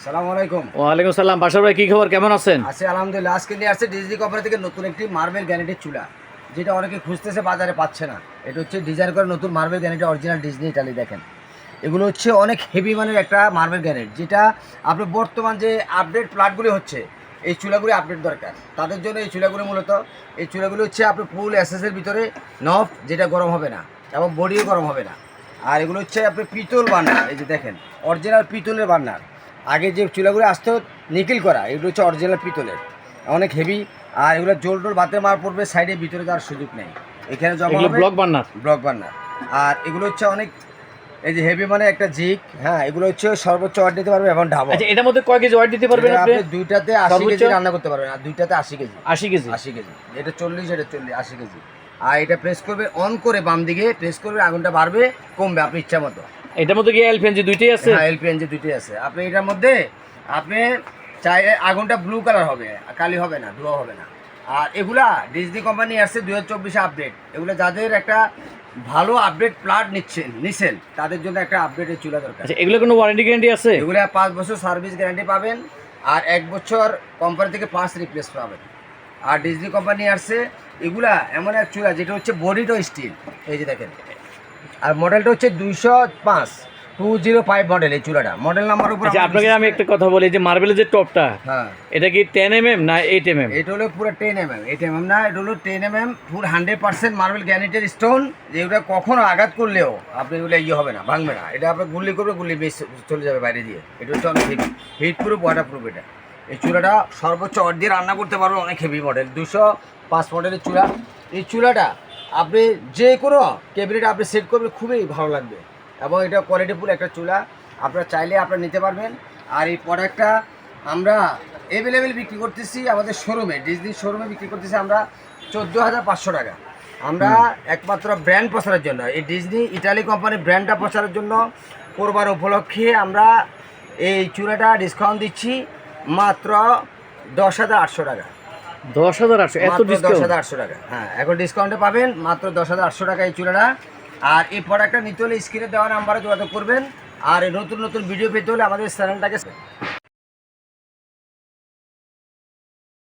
আসসালামু আলাইকুম। ওয়ালাইকুম সালাম। বাসার ভাই কি খবর? কেমন আছেন? আছি আলহামদুলিল্লাহ। আজকে নিয়ে আসছে থেকে নতুন একটি মার্বেল গ্যানেটের চুলা যেটা অনেকে খুঁজতেছে বাজারে পাচ্ছে না। এটা হচ্ছে ডিজাইন করে নতুন মার্বেল অরিজিনাল ডিজনি ইটালি দেখেন। এগুলো হচ্ছে অনেক হেভি মানের একটা মার্বেল গ্যানেট যেটা আপনার বর্তমান যে আপডেট প্লাটগুলি হচ্ছে এই চুলাগুলি আপডেট দরকার। তাদের জন্য এই চুলাগুলি মূলত এই চুলাগুলি হচ্ছে আপনার ফুল এসএসের ভিতরে নফ যেটা গরম হবে না এবং বডিও গরম হবে না। আর এগুলো হচ্ছে আপনার পিতল বার্নার এই যে দেখেন অরিজিনাল পিতলের বার্নার আগে যে চুলাগুলো আসতো নিকেল করা এগুলো হচ্ছে অরিজিনাল পিতলের। অনেক হেভি আর এগুলো জোল টোল বাতে মার পড়বে সাইডে ভিতরে যাওয়ার সুযোগ নেই। এখানে জমা ব্লক বার্নার ব্লক বার্নার আর এগুলো হচ্ছে অনেক এই যে হেভি মানে একটা জিক হ্যাঁ এগুলো হচ্ছে সর্বোচ্চ অর্ড দিতে পারবে এবং ঢাবা আচ্ছা এটার মধ্যে কয় কেজি ওয়াট দিতে পারবেন আপনি? আপনি দুইটাতে আশি সর্বোচ্চ? কেজি রান্না করতে পারবেন আর দুইটাতে আশি কেজি। আশি কেজি? আশি কেজি। এটা চল্লিশ এটা চল্লিশ আশি কেজি। আর এটা প্রেস করবে অন করে বাম দিকে প্রেস করবে আগুনটা বাড়বে কমবে আপনি ইচ্ছা মতো। এটার মধ্যে কি এলপিএনজি দুইটাই আছে? হ্যাঁ এলপিএনজি দুইটাই আছে। আপনি এটার মধ্যে আপনি চাই আগুনটা ব্লু কালার হবে কালি হবে না ধোয়া হবে না। আর এগুলা ডিজনি কোম্পানি আসছে দুই হাজার চব্বিশে আপডেট এগুলো যাদের একটা ভালো আপডেট প্লাট নিচ্ছেন নিছেন তাদের জন্য একটা আপডেটের চুলা দরকার। আচ্ছা এগুলো কোনো ওয়ারেন্টি গ্যারান্টি আছে? এগুলো পাঁচ বছর সার্ভিস গ্যারান্টি পাবেন আর এক বছর কোম্পানি থেকে পাঁচ রিপ্লেস পাবেন। আর ডিজনি কোম্পানি আসছে এগুলা এমন এক চুলা যেটা হচ্ছে বডিটাও স্টিল এই যে দেখেন। আর মডেলটা হচ্ছে দুইশো পাঁচ টু জিরো ফাইভ মডেল এই চুলাটা মডেল নাম্বার উপর আচ্ছা আপনাকে আমি একটা কথা বলি যে মার্বেলের যে টপটা হ্যাঁ। এটা কি টেন এম এম না এইট এম এম এটা হলো পুরো ten M M eight M M না এটা হলো ten M M full hundred percent marble গ্যানেটের stone যেগুলো কখনো আঘাত করলেও আপনি এগুলো ইয়ে হবে না ভাঙবে না। এটা আপনার গুল্লি করবে গুল্লি বেশ চলে যাবে বাইরে দিয়ে। এটা হচ্ছে অনেক heavy heat proof water proof এটা। এই চুলাটা সর্বোচ্চ অর দিয়ে রান্না করতে পারবে অনেক হেভি মডেল দুশো পাঁচ মডেলের চুলা এই চুলাটা আপনি যে কোনো ক্যাবিনেট আপনি সেট করবেন খুবই ভালো লাগবে। এবং এটা কোয়ালিটিফুল একটা চুলা। আপনারা চাইলে আপনারা নিতে পারবেন। আর এই প্রোডাক্টটা আমরা অ্যাভেলেবেল বিক্রি করতেছি আমাদের শোরুমে ডিজনি শোরুমে বিক্রি করতেছি আমরা চোদ্দ হাজার পাঁচশো টাকা। আমরা একমাত্র ব্র্যান্ড প্রচারের জন্য এই ডিজনি ইটালি কোম্পানির ব্র্যান্ডটা প্রচারের জন্য করবার উপলক্ষে আমরা এই চূড়াটা ডিসকাউন্ট দিচ্ছি মাত্র দশ হাজার আটশো টাকা। দশ হাজার আটশো এত দশ হাজার আটশো টাকা। হ্যাঁ এখন ডিসকাউন্টে পাবেন মাত্র দশ হাজার আটশো টাকা এই চুলাটা। আর এই প্রোডাক্টটা নিতে হলে স্ক্রিনে দেওয়া নাম্বারে যোগাযোগ করবেন। আর নতুন নতুন ভিডিও পেতে হলে আমাদের চ্যানেলটাকে